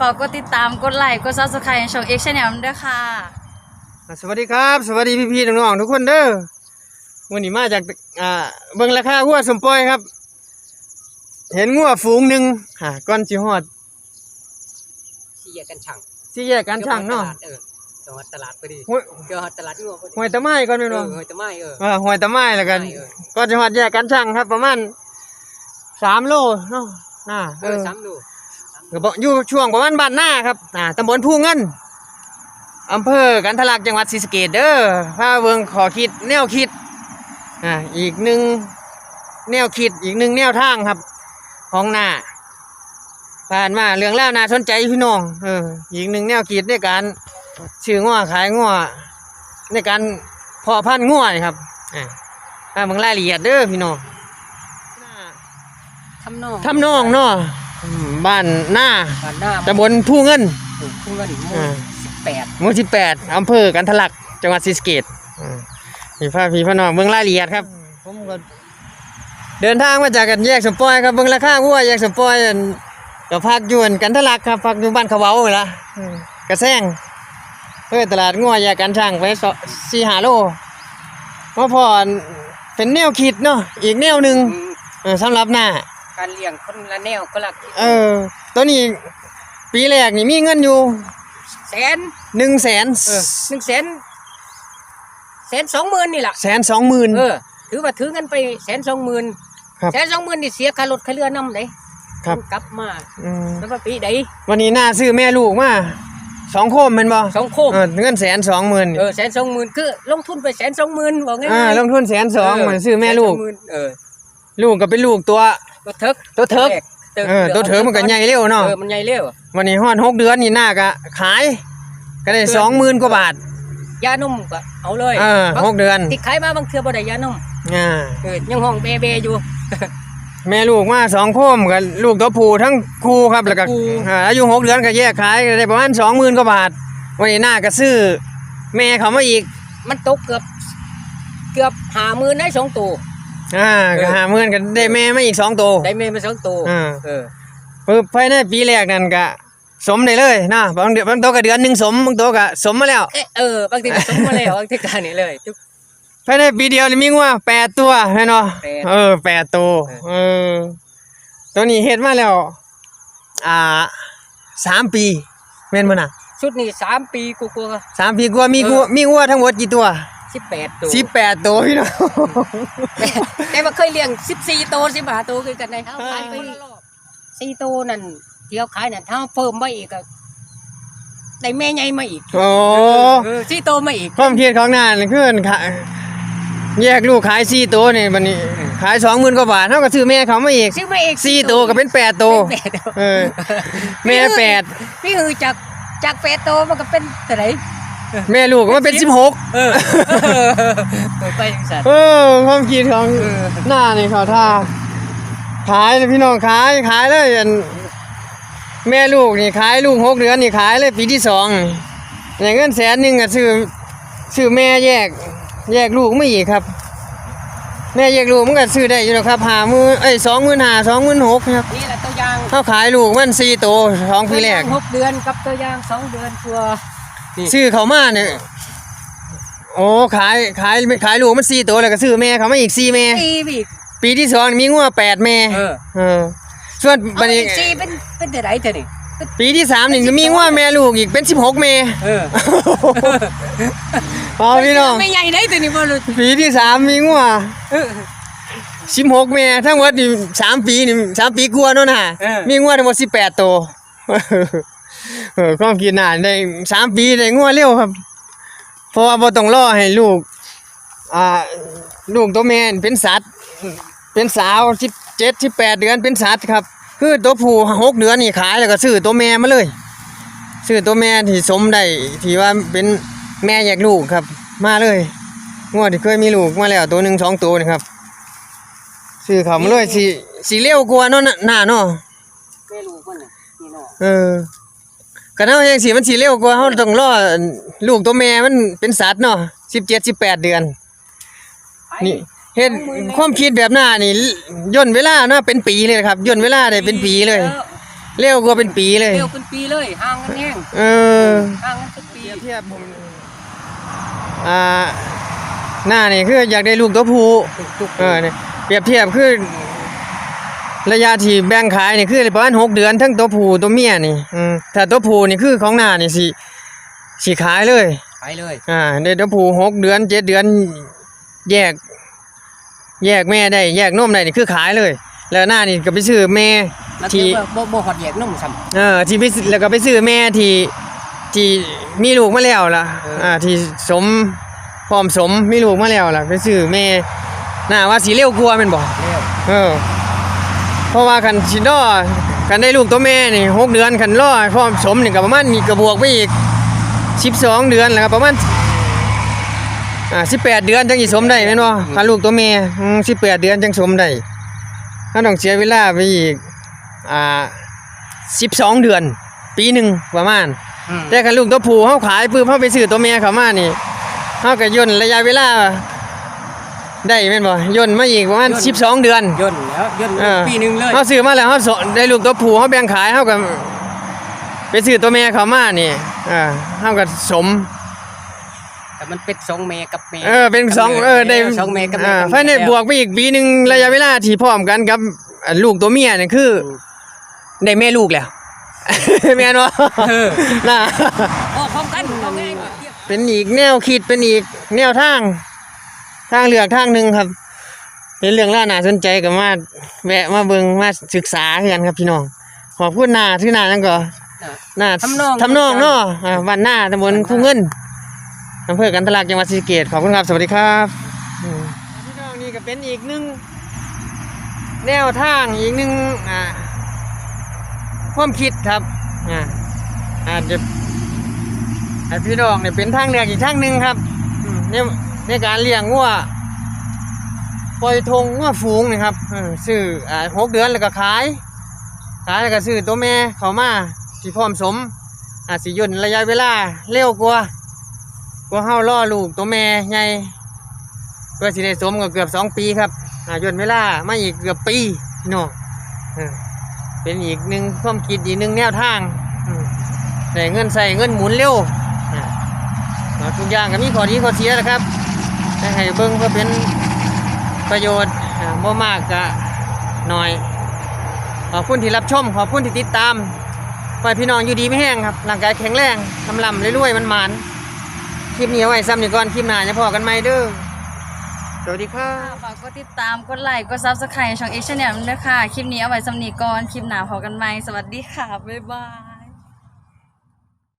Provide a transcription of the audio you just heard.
ฝากกดติดตามกดไลค์กดซับสไครต์ช่องเอ็กชแนลด้วยค่ะอะ สวัสดีครับ สวัสดีพี่ๆน้องๆทุกคนเด้อวันนี้มาจากอ่าเบิ่งราคาหัวสมปอยครับ เห็นงัวฝูงหนึ่งอ่าก้อนจิฮอดสี่แยกกันช่างสี่แยกการช่างเนาะเออจังหวัดตลาดพอดีห้วยเกี่ยวกับตลาดงัวพอดีห้วยตะไม้ก่อนแม่นเอบ่อเฮ้ยแต่ไม่เออเออห้วยตะไม้แล้วกันเออก็จิฮอดแยกการช่างครับ ประมาณสามโลเนาะน่าเออซ้ำดูก็บ อกอยู่ช่วงประมาณบ้านหน้าครับอ่าตำบลผู้เงินอำเภอกันทะลักจังหวัดศรีสะเกษเด้อพาเบิ่งขอคิดแนวคิดอ่าอีกหนึ่งแนวคิดอีกหนึ่งแนวทางครับของหน้าผ่านมาเรื่องเล่าวน่าสนใจพี่น้องเอออีกหนึ่งแนวคิดในการชื่อง้อขายง้อในการเพาะพันธุ์ง้อนี่ครับอ่าถ้าเบิ่งรายละเอียดเด้อพี่น้องทำนองทำนองเนาะอืม บ้านหน้าบ้านหน้าตำบลผู้เงินปลูกทุ่งเงินหมู่อ่าสิบแปดหมู่ที่แปดอำเภอกันทะลัก จังหวัดศรีสะเกษอ่าพี่พ่อพี่พ่อน้องเบิ่งรายละเอียดครับผมก็เดินทางมาจากกันแยกสมปอยครับเบิ่งราคาวัวแยกสมปอยอั่นก็พักอยู่อั่นกันทะลักครับพักอยู่บ้านเขาเว้านี่ล่ะอืมกระแซงเพื่อตลาดงัวแยกกันช่างไปสสี่หาโลว่าพออั่นเป็นแนวคิดเนาะอีกแนวหนึ่งอืมเออสำหรับหน้า การเลี้ยงคนละแนวก็ละเออ ตัวนี้ปีแรกนี่มีเงินอยู่แสนหนึ่งแสนเออหนึ่งแสนแสนสองหมื่นนี่แหละแสนสองหมื่นเออถือว่าถือเงินไปแสนสองหมื่นครับแสนสองหมื่นนี่เสียค่ารถค่าเรือนำเลยครับกลับมาอืมแล้วก็ปีใดวันนี้น่าซื้อแม่ลูกมาสองโคมแมันบ่สองโคมเออเงินแสนสองหมื่นเออแสนสองหมื่นคือลงทุนไปแสนสองหมื่นบอกง่ายๆอ่าลงทุนแสนสองเหมือนซื้อแม่ลูกสนสงหนเออ ลูกก็เป็นลูกตัวตัวเถิกตัวเถิกแรเถิกเออตัวเถิกมันก็ใหญ่เร็วเนาะเออมันใหญ่เร็ววันนี้ฮอดหกเดือนนี่น่าก็ขาย ก็ได้สองหมื่นกว่าบาทยานุ่มก็เอาเลยเออหกเดือนติดขายมาบางเทื่อบ่ได้ยานุ่มอ่าเออยังห้องเบเบอยู่ แม่ลูกมาสองโคมกับลูกตัวผู้ทั้งคู่ครับแล้วก็คู่อ่าอายุหกเดือนก็แยกขายก็ได้ประมาณสองหมื่นกว่าบาทวันนี้น่าก็ซื้อแม่เขามาอีก มันตกเกือบ เกือบหาหมื่นได้สองตัว อ่าก็หาเมื่อนกันได้แม่มาอีกสองตัว ได้เมย์มาสองตัวอ่า เออปึ๊บภายในปีแรกนั่นก็สมได้เลยนะบางเดือนบางตัวก็เดือนหนึ่งสมบางตัวก็สมมาแล้ว เอ๊ะเออบางทีก็สมมาแล้วบางทีการนี่เลยทุก ภายในปีเดียวนี่มีงัวแปดตัวแน่นอนแปดเออแปดตัวเออตัวนี้เฮ็ดมาแล้ว อ่าสามปีแม่นบ่น่ะชุดนี้สามปีกูกลัวสามปีกว่ามีงัวมีงัวทั้งหมดกี่ตัว สิบแปดตัวสิบแปดตัวพี่น้องแต่แต่ว่าเคยเลี้ยงสิบสี่ตัวสิบห้าตัวคือกันในเท้าขายไปสี่ตัวนั่นเที่ยวขายนั่นเท้าเพิ่มมาอีกก็ได้แม่ใหญ่มาอีกโอ้เออสี่ตัวมาอีกความคิดของนานคือขายแยกลูกขายสี่ตัวนี่บัดนี้ขายสองหมื่นกว่าบาทเท่ากับซื้อแม่เขามาอีกซื้อมาอีกสี่ตัวก็เป็นแปดตัวเป็นแปดตัวเออแม่แปดพี่คือจากจากแปดตัวมันก็เป็นเท่าไหร่ แม่ลูกก็มาเป็นสิบหกเออเออไปจังสันเออความคิดของเออหน้านี่เขาท่าขายเลยพี่น้องขายขายเลยอันแม่ลูกนี่ขายลูกหกเดือนนี่ขายเลยปีที่สองอย่างเงินแสนหนึ่งอะซื้อซื้อแม่แยก แยกลูกไม่อีกครับ แม่แยกลูกมันก็ซื้อได้อยู่แล้วครับหามือเอ้ยสองหมื่นหาสองหมื่นหกครับนี่แหละตัวอย่างเขาขายลูกมันสี่ตัวสองปีแรกตัวอย่างหกเดือนกับตัวอย่างสองเดือนตัวนี่ ซื้อเขามาเนี่ยโอ้ขายขายขายลูกมันสี่ตัวแล้วก็ซื้อแม่เขามาอีกสี่แม่สี่อีกปีที่สองมีงัวแปดแม่เออ เออส่วนเอาบัดนี้อีกสี่เป็นเป็นเท่าไหร่เท่านี้ปีที่สามนี่มีงัวแม่ลูกอีกเป็นสิบหกแม่เออเอาพี่น้องไม่ใหญ่ได้ตัวนี้บ่รู้ปีที่สามมีงัวเออ สิบหกแม่ทั้งหมดนี่สามปีนี่สามปีกลัวาเนาะน่ะเออ มีงัวทั้งหมดสิบแปดตัว เออความคิดน่ะได้สามปีได้งัวเร็วครับ เพราะว่าบ่ต้องรอให้ลูก อ่า ลูกตัวแม่นเป็นสัตว์ เป็นสาวสิบเจ็ดสิบแปดเดือนเป็นสัตว์ครับ คือตัวผู้หกเดือนนี่ขายแล้วก็ซื้อตัวแม่มาเลย ซื้อตัวแม่ที่สมได้ที่ว่าเป็นแม่แยกลูกครับ มาเลยงวดที่เคยมีลูกมาแล้วตัวหนึ่งสองตัวนี่ครับซื้อเขามาเลยสีสีเลี้ยวกว่าเนาะน่ะหน้าเนาะแม่ลูกมันน่ะนี่เนาะเออ กันเอาอย่างสีมันสีเลี้ยวกว่าเขาต้องรอลูกตัวแม่มันเป็นสัตว์เนาะสิบเจ็ดสิบแปดเดือน นี่เฮ็ดความคิดแบบหน้านี่ย่นเวลาเนาะเป็นปีเลยครับย่นเวลาได้เป็นปีเลยอเร็วกว่าเป็นปีเลย เร็วเป็นปีเลยห่างกันแห้งเออห่างกันเป็นปีเทียบผมอ่าหน้านี่คืออยากได้ลูกตัวผู้ทุกเออเนี่ยเปรียบเทียบคือ ระยะที่แบ่งขายนี่คือประมาณหกเดือน ทั้งตัวผู้ตัวเมียนี่อืมถ้าตัวผู้นี่คือของหน้านี่สิสิขายเลยไปเลยอ่าได้ตัวผู้หกเดือนเจ็ดเดือนแยก แยกแม่ได้ แยกนมได้นี่คือขายเลย แล้วหน้านี่ก็ไปซื้อแม่แล้วที่ที่บ่บ่ฮอดแยกนมซ้ำเออที่ไปซื้อแล้วก็ไปซื้อแม่ที่ที่มีลูกมาแล้วล่ะเอออ่อ่าที่สมพร้อมสมมีลูกมาแล้วล่ะไปซื้อแม่น่าว่าสีเร็วกลัวาแม่นบ่เร็วเออ เพราะว่าคันสิดอกันได้ลูกตัวแม่นี่หกเดือนคันรอพร้อมสมนี่ก็ประมาณนี่ก็บวกไปอีก12เดือนแล้วก็ประมาณอ่า18เดือนจังสิสมได้แม่นบ่คันลูกตัวแม่อืม18เดือนจังสมได้ถ้าต้องเสียเวลาไปอีกอ่า12เดือน ปีหนึงประมาณอืมแต่คันลูกตัวผู้เฮาขายปื้อเฮาไปซื้อตัวแม่เข้ามานี่เฮาก็ย่นระยะเวลา ได้แม่นบ่ย่นมาอีกประมาณ12 เดือนย่นแล้วย่นเออปีหนึงเลย เฮาซื้อมาแล้วเฮาสอนได้ลูกตัวผู้เฮาแบ่งขายเฮาก็ไปซื้อตัวแม่เข้ามานี่อ่าเฮาก็สม แต่มันเป็นสองเมกับเมเออเป็นสองเออได้สองเมกับเมอ่ากับเมภายในบวกไปอีกปีหนึงระยะเวลาที่พร้อมกันกับอ่าลูกตัวเมียนี่คือได้แม่ลูกแล้ว แม่นบ่เออน่ะออกพร้อมกันเอาง่ายๆเทียบเป็นอีกแนวคิดเป็นอีกแนวทาง ทางเลือกทางหนึ่งครับ เป็นเรื่องล่าน่าสนใจกับมาแวะมาเบิงมาศึกษากันครับพี่น้อง ขอบคุณนาที่นานั่นก็น่ะนาทำนองทำนองเนาะอ่าวันหน้าตำบลคูเงินอำเภอกันทะลักจังหวัดศรีสะเกษขอบคุณครับ สวัสดีครับอืมพี่น้องนี่ก็เป็นอีกหนึ่งแนวทางอีกหนึ่งอ่าความคิดครับอ่าอาจจะให้พี่น้องเนี่ยเป็นทางเลือกอีกทางหนึ่งครับอืมใน ในการเลี้ยงงัวปล่อยทงงัวฝูงนี่ครับซื้ออ่าหกเดือนแล้วก็ขาย ขายแล้วก็ซื้อตัวแม่เขามาที่พร้อมสมอาจสิย่นระยะเวลาเร็วกว่ากว่าเฮาล่อลูกตัวแม่ใหญ่เพื่อสิได้สมก็เกือบสองปีครับอ่าย่นเวลามาอีกเกือบปีพี่น้องเป็นอีกหนึ่งความคิดอีกหนึ่งแนวทางอืมได้เงินใส่เงินหมุนเร็วอ่าแล้วทุกอย่างก็มีข้อดีข้อเสียนะครับ ให้ให้เบิ่งเพื่อเป็นประโยชน์บ่มากก็น้อย ขอบคุณที่รับชม ขอบคุณที่ติดตามขอให้พี่น้องอยู่ดีไม่แห้งครับร่างกายแข็งแรงลำลำเรวยๆมันหมันคลิปนี้เอาไว้ซ้ำนี่ก่อนคลิปหน้าจะพอกันไหมเด้อสวัสดีครับฝากกดติดตามกดไลค์กดซับสไครต์ช่องเอ็กซ์แนลด้วยค่ะ คลิปนี้เอาไว้สำนีก่อน คลิปหน้าพอกันไหมสวัสดีค่ะ บ๊ายบาย